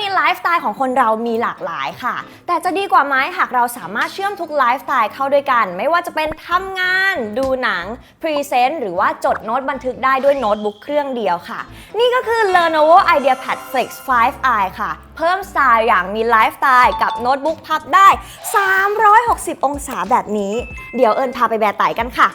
นี้ไลฟ์สไตล์ของคนเรามีหลากหลายค่ะ แต่จะดีกว่าไหมหากเราสามารถเชื่อมทุกไลฟ์สไตล์เข้าด้วยกัน ไม่ว่าจะเป็นทำงาน ดูหนัง พรีเซนต์ หรือว่าจดโน้ตบันทึกได้ด้วยโน้ตบุ๊กเครื่องเดียวค่ะ นี่ก็คือ Lenovo IdeaPad Flex 5i ค่ะ เพิ่มสไตล์อย่างมีไลฟ์สไตล์กับโน้ตบุ๊กพับได้ 360 องศาแบบนี้ เดี๋ยวเอิญพาไปแบร์ไต่กันค่ะ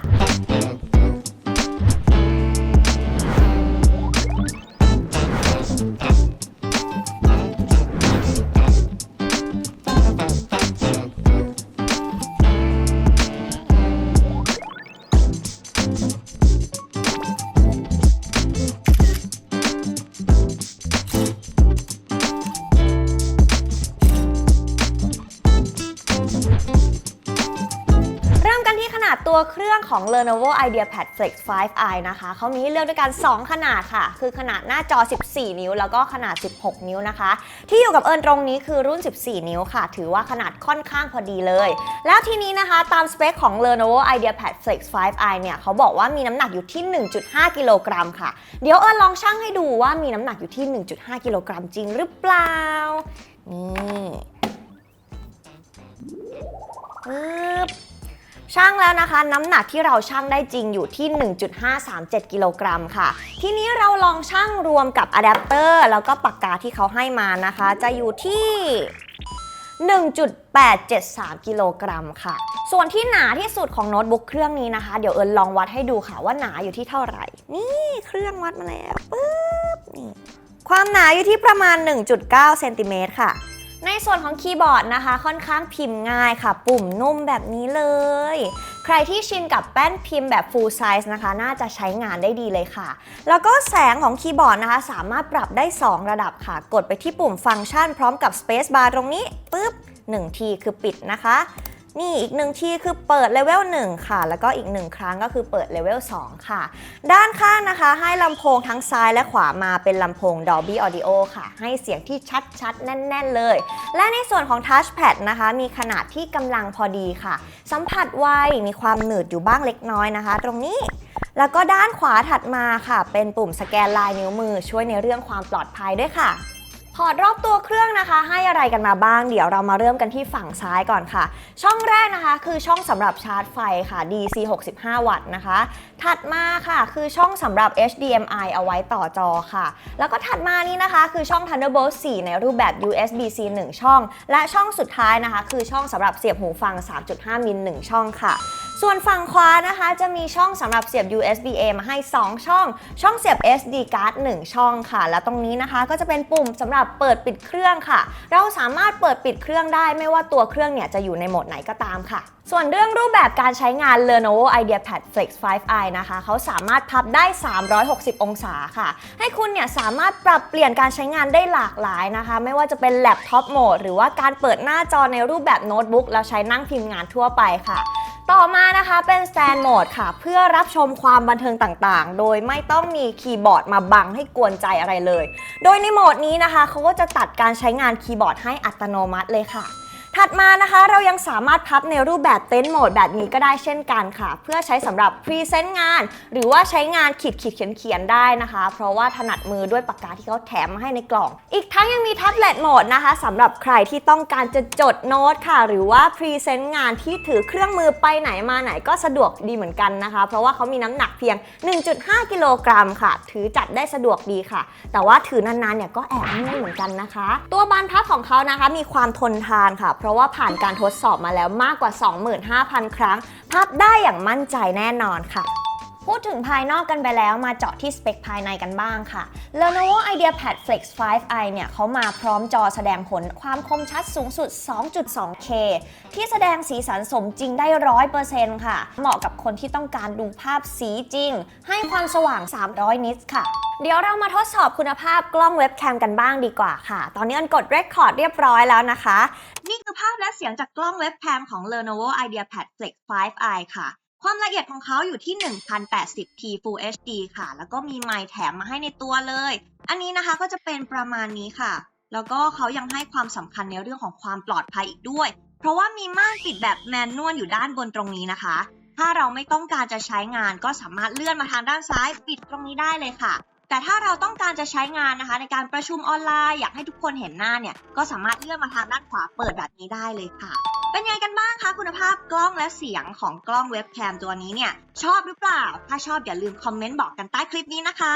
กันที่ขนาดตัวเครื่องของ Lenovo IdeaPad Flex 5i นะคะ เขามีให้เลือกด้วยกัน 2 ขนาดค่ะ คือขนาดหน้าจอ 14 นิ้ว แล้วก็ขนาด 16 นิ้วนะคะ ที่อยู่กับเอิญตรงนี้คือรุ่น 14 นิ้วค่ะ ถือว่าขนาดค่อนข้างพอดีเลย แล้วทีนี้นะคะ ตามสเปคของ Lenovo IdeaPad Flex 5i เนี่ย เขาบอกว่ามีน้ำหนักอยู่ที่ 1.5 กิโลกรัมค่ะ เดี๋ยวเอิญลองชั่งให้ดูว่ามีน้ำหนักอยู่ที่ 1.5 กิโลกรัมจริงหรือเปล่า นี่ปึ๊บ ช่างแล้วนะคะ น้ำหนักที่เราช่างได้จริงอยู่ที่ 1.537 กิโลกรัมค่ะ ทีนี้เราลองช่างรวมกับอะแดปเตอร์แล้วก็ปากกาที่เขาให้มานะคะ จะอยู่ที่ 1.873 กิโลกรัมค่ะ ส่วนที่หนาที่สุดของโน้ตบุ๊กเครื่องนี้นะคะ เดี๋ยวเอิญลองวัดให้ดูค่ะว่าหนาอยู่ที่เท่าไหร่ นี่เครื่องวัดมาแล้วปึ๊บนี่ความหนาอยู่ที่ประมาณ 1.9 เซนติเมตรค่ะ ในส่วนของคีย์บอร์ดนะคะ ค่อนข้างพิมพ์ง่ายค่ะ ปุ่มนุ่มแบบนี้เลย ใครที่ชินกับแป้นพิมพ์แบบ full size นะคะ น่าจะใช้งานได้ดีเลยค่ะ แล้วก็แสงของคีย์บอร์ดนะคะ สามารถปรับได้ 2 ระดับค่ะ กดไปที่ปุ่มฟังก์ชันพร้อมกับ space bar ตรงนี้ปึ๊บ1ทีคือปิดนะคะ นี่อีกหนึ่งที่คือเปิดเลเวล1ค่ะ แล้วก็อีกหนึ่งครั้งก็คือเปิดเลเวล2ค่ะ ด้านข้างนะคะ ให้ลำโพงทั้งซ้ายและขวามาเป็นลำโพง Dolby Audio ค่ะ ให้เสียงที่ชัดๆ แน่น ๆ เลย และในส่วนของ Touchpad นะคะ มีขนาดที่กำลังพอดีค่ะ สัมผัสไวมีความหนืดอยู่บ้างเล็กน้อยนะคะ ตรงนี้แล้วก็ด้านขวาถัดมาค่ะ เป็นปุ่มสแกนลายนิ้วมือช่วยในเรื่องความปลอดภัยด้วยค่ะ พอร์ตรอบตัวเครื่องนะคะ ให้อะไรกันมาบ้าง เดี๋ยวเรามาเริ่มกันที่ฝั่งซ้ายก่อนค่ะ ช่องแรกนะคะคือช่องสำหรับชาร์จไฟค่ะ DC 65 วัตต์นะคะ ถัดมาค่ะคือช่องสำหรับ HDMI เอาไว้ต่อจอค่ะ แล้วก็ถัดมานี้นะคะ คือช่อง Thunderbolt 4 ในรูปแบบ USB-C 1 ช่อง และช่องสุดท้ายนะคะ คือช่องสำหรับเสียบหูฟัง 3.5 มิล 1 ช่องค่ะ ส่วนฝั่งขวานะคะจะมีช่องสำหรับเสียบ USB-A มาให้ 2 ช่อง ช่องเสียบ SD card 1 ช่องค่ะ และตรงนี้นะคะก็จะเป็นปุ่มสำหรับเปิดปิดเครื่องค่ะ เราสามารถเปิดปิดเครื่องได้ไม่ว่าตัวเครื่องเนี่ยจะอยู่ในโหมดไหนก็ตามค่ะ ส่วนเรื่องรูปแบบการใช้งาน Lenovo IdeaPad Flex 5i นะคะเขาสามารถพับได้ 360 องศาค่ะ ให้คุณเนี่ยสามารถปรับเปลี่ยนการใช้งานได้หลากหลายนะคะ ไม่ว่าจะเป็นแล็ปท็อปโหมดหรือว่าการเปิดหน้าจอในรูปแบบโน้ตบุ๊กแล้วใช้นั่งพิมพ์งานทั่วไปค่ะ ต่อมานะคะเป็น Stand Mode ค่ะ เพื่อรับชมความบันเทิงต่างๆ โดยไม่ต้องมีคีย์บอร์ดมาบังให้กวนใจอะไรเลย โดยในโหมดนี้นะคะเขาก็จะตัดการใช้งานคีย์บอร์ดให้อัตโนมัติเลยค่ะ ถัดมานะคะเรายังสามารถพับในรูปแบบเต็นท์โหมดแบบนี้ก็ได้เช่นกันค่ะ เพื่อใช้สำหรับพรีเซนต์งาน หรือว่าใช้งานขีดขีดเขียนเขียนได้นะคะ เพราะว่าถนัดมือด้วยปากกาที่เขาแถมมาให้ในกล่อง อีกทั้งยังมีแท็บเล็ตโหมดนะคะสำหรับใครที่ต้องการจะจดโน้ตค่ะ หรือว่าพรีเซนต์งานที่ถือเครื่องมือไปไหนมาไหนก็สะดวกดีเหมือนกันนะคะ เพราะว่าเขามีน้ำหนักเพียง 1.5 กิโลกรัมค่ะ ถือจัดได้สะดวกดีค่ะ แต่ว่าถือนานๆเนี่ยก็แอบเมื่อยเหมือนกันนะคะ ตัวบานพับของเขานะคะมีความทนทานค่ะเพราะว่าผ่านการทดสอบมาแล้วมากกว่า 25,000 ครั้งพับได้อย่างมั่นใจแน่นอนค่ะ พูดถึงภายนอกกันไปแล้วมาเจาะที่สเปคภายในกันบ้างค่ะ Lenovo IdeaPad Flex 5i เนี่ยเขามาพร้อมจอแสดงผลความคมชัดสูงสุด 2.2K ที่แสดงสีสันสมจริงได้ 100%ค่ะ เหมาะกับคนที่ต้องการดูภาพสีจริง ให้ความสว่าง 300 นิตส์ค่ะ เดี๋ยวเรามาทดสอบคุณภาพกล้องเว็บแคมกันบ้างดีกว่าค่ะ ตอนนี้อันกด Record เรียบร้อยแล้วนะคะ นี่คือภาพและเสียงจากกล้องเว็บแคมของ Lenovo IdeaPad Flex 5i ค่ะ ความละเอียดของเขาอยู่ที่ 1080p Full HD ค่ะ แล้วก็มีไมค์แถมมาให้ในตัวเลย อันนี้นะคะก็จะเป็นประมาณนี้ค่ะ แล้วก็เขายังให้ความสำคัญในเรื่องของความปลอดภัยอีกด้วย เพราะว่ามีม่านปิดแบบแมนนวลอยู่ด้านบนตรงนี้นะคะ ถ้าเราไม่ต้องการจะใช้งานก็สามารถเลื่อนมาทางด้านซ้ายปิดตรงนี้ได้เลยค่ะ แต่ถ้าเราต้องการจะใช้งานนะคะ ในการประชุมออนไลน์อยากให้ทุกคนเห็นหน้าเนี่ย ก็สามารถเลื่อนมาทางด้านขวาเปิดแบบนี้ได้เลยค่ะ เป็นไงกันบ้างคะคุณภาพกล้องและเสียงของกล้องเว็บแคมตัวนี้เนี่ย ชอบหรือเปล่า ถ้าชอบอย่าลืมคอมเมนต์บอกกันใต้คลิปนี้นะคะ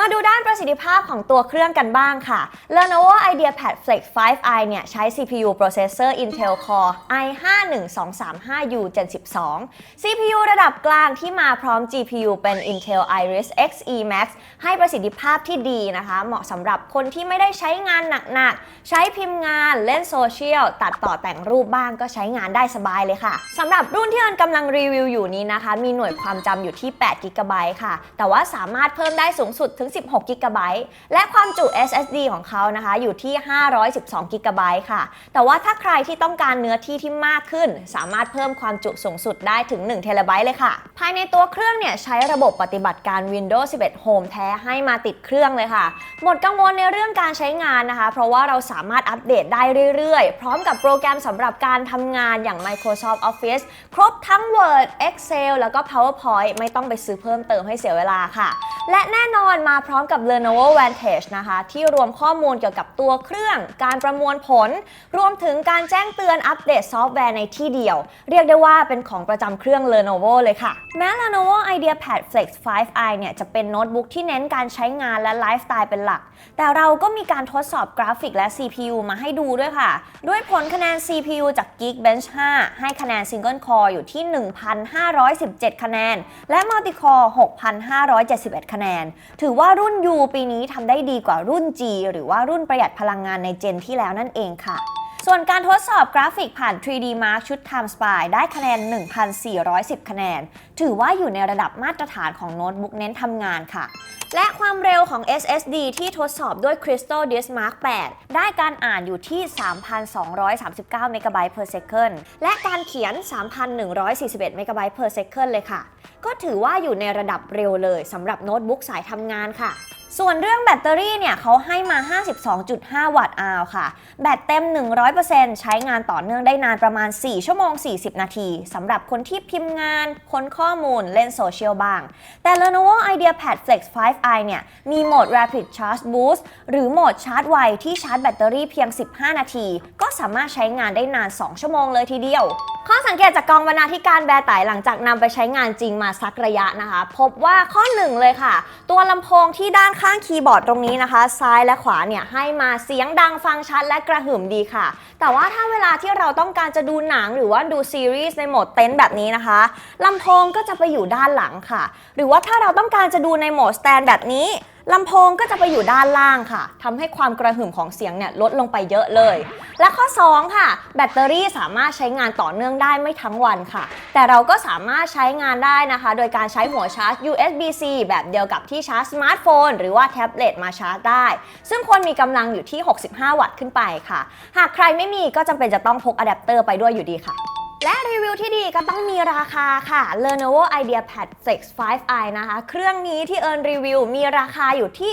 มาดูด้านประสิทธิภาพของตัวเครื่องกันบ้างค่ะ Lenovo IdeaPad Flex 5i เนี่ยใช้ CPU processor Intel Core i5-1235U Gen 12 CPU ระดับกลางที่มาพร้อม GPU เป็น Intel Iris Xe Max ให้ประสิทธิภาพที่ดีนะคะ เหมาะสำหรับคนที่ไม่ได้ใช้งานหนักๆ ใช้พิมพ์งานเล่นโซเชียล ตัดต่อแต่งรูปบ้างก็ใช้งานได้สบายเลยค่ะสำหรับรุ่นที่เอิญกำลังรีวิวอยู่นี้นะคะ มีหน่วยความจำอยู่ที่8 g b ค่ะ แต่ว่าสามารถเพิ่มได้สูงสุดถึง16 g b และความจุ SSD ของเขานะคะอยู่ที่ 512 g b ค่ะ แต่ว่าถ้าใครที่ต้องการเนื้อที่ที่มากขึ้น สามารถเพิ่มความจุสูงสุดได้ถึง1 t b เลยค่ะ ภายในตัวเครื่องเนี่ยใช้ระบบปฏิบัติการ Windows 11 Home แท้ให้มาติดเครื่องเลยค่ะ หมดกังวลในเรื่องการใช้งานนะคะ เพราะว่าเราสามารถอัปเดตได้เรื่อยๆ พร้อมกับโปรแกรมสำหรับการทำงานอย่าง Microsoft Office ครบทั้ง Word Excel แล้วก็ PowerPoint ไม่ต้องไปซื้อเพิ่มเติมให้เสียเวลาค่ะ และแน่นอนมาพร้อมกับ Lenovo Vantage นะคะ ที่รวมข้อมูลเกี่ยวกับตัวเครื่อง การประมวลผล รวมถึงการแจ้งเตือนอัปเดตซอฟต์แวร์ในที่เดียว เรียกได้ว่าเป็นของประจำเครื่อง Lenovo เลยค่ะ แม้ Lenovo IdeaPad Flex 5i เนี่ยจะเป็นโน้ตบุ๊กที่เน้นการใช้งานและไลฟ์สไตล์เป็นหลัก แต่เราก็มีการทดสอบกราฟิกและ CPU มาให้ดูด้วยค่ะ ด้วยผลคะแนน CPU จาก Geekbench 5 ให้คะแนน Single Core อยู่ที่ 1,517 คะแนน และ Multi Core 6,571 คะแนน ถือว่ารุ่น U ปีนี้ทำได้ดีกว่ารุ่น G หรือว่ารุ่นประหยัดพลังงานในเจนที่แล้วนั่นเองค่ะ ส่วนการทดสอบกราฟิกผ่าน 3D Mark ชุด Time Spy ได้คะแนน 1,410 คะแนน ถือว่าอยู่ในระดับมาตรฐานของโน้ตบุ๊กเน้นทำงานค่ะ และความเร็วของ SSD ที่ทดสอบด้วย Crystal Disk Mark 8 ได้การอ่านอยู่ที่ 3,239 MB per second และการเขียน 3,141 MB per second เลยค่ะ ก็ถือว่าอยู่ในระดับเร็วเลยสำหรับโน้ตบุ๊กสายทำงานค่ะ ส่วนเรื่องแบตเตอรี่เนี่ยเขาให้มา 52.5 วัตต์อาวค่ะ แบตเต็ม 100%ใช้งานต่อเนื่องได้นานประมาณ 4 ชั่วโมง 40 นาทีสำหรับคนที่พิมพ์งาน ค้นข้อมูลเล่นโซเชียลบ้าง แต่ Lenovo IdeaPad Flex 5i เนี่ย มีโหมด Rapid Charge Boost หรือโหมดชาร์จไวที่ชาร์จแบตเตอรี่เพียง 15 นาที ก็สามารถใช้งานได้นาน 2 ชั่วโมงเลยทีเดียวข้อสังเกตจากกองบรรณาธิการแบร์ไตหลังจากนำไปใช้งานจริงมาสักระยะนะคะ พบว่าข้อหนึ่งเลยค่ะ ตัวลำโพงที่ด้านข้างคีย์บอร์ดตรงนี้นะคะ ซ้ายและขวาเนี่ยให้มาเสียงดังฟังชัดและกระหึ่มดีค่ะ แต่ว่าถ้าเวลาที่เราต้องการจะดูหนังหรือว่าดูซีรีส์ในโหมดเต็นท์แบบนี้นะคะลำโพงก็จะไปอยู่ด้านหลังค่ะ หรือว่าถ้าเราต้องการจะดูในโหมดสแตนแบบนี้ ลำโพงก็จะไปอยู่ด้านล่างค่ะ ทำให้ความกระหึ่มของเสียงเนี่ยลดลงไปเยอะเลย และข้อ 2 ค่ะ แบตเตอรี่สามารถใช้งานต่อเนื่องได้ไม่ทั้งวันค่ะ แต่เราก็สามารถใช้งานได้นะคะ โดยการใช้หัวชาร์จ USB-C แบบเดียวกับที่ชาร์จสมาร์ทโฟน หรือว่าแท็บเล็ตมาชาร์จได้ ซึ่งควรมีกำลังอยู่ที่ 65 วัตต์ขึ้นไปค่ะ หากใครไม่มีก็จำเป็นจะต้องพกอะแดปเตอร์ไปด้วยอยู่ดีค่ะ และรีวิวที่ดีก็ต้องมีราคาค่ะ Lenovo IdeaPad Flex 5i นะคะ เครื่องนี้ที่เอิญรีวิวมีราคาอยู่ที่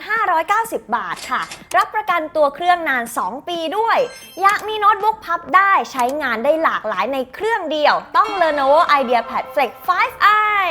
31,590 บาทค่ะ รับประกันตัวเครื่องนาน 2 ปีด้วย อยากมีโน้ตบุ๊กพับได้ใช้งานได้หลากหลายในเครื่องเดียว ต้อง Lenovo IdeaPad Flex 5i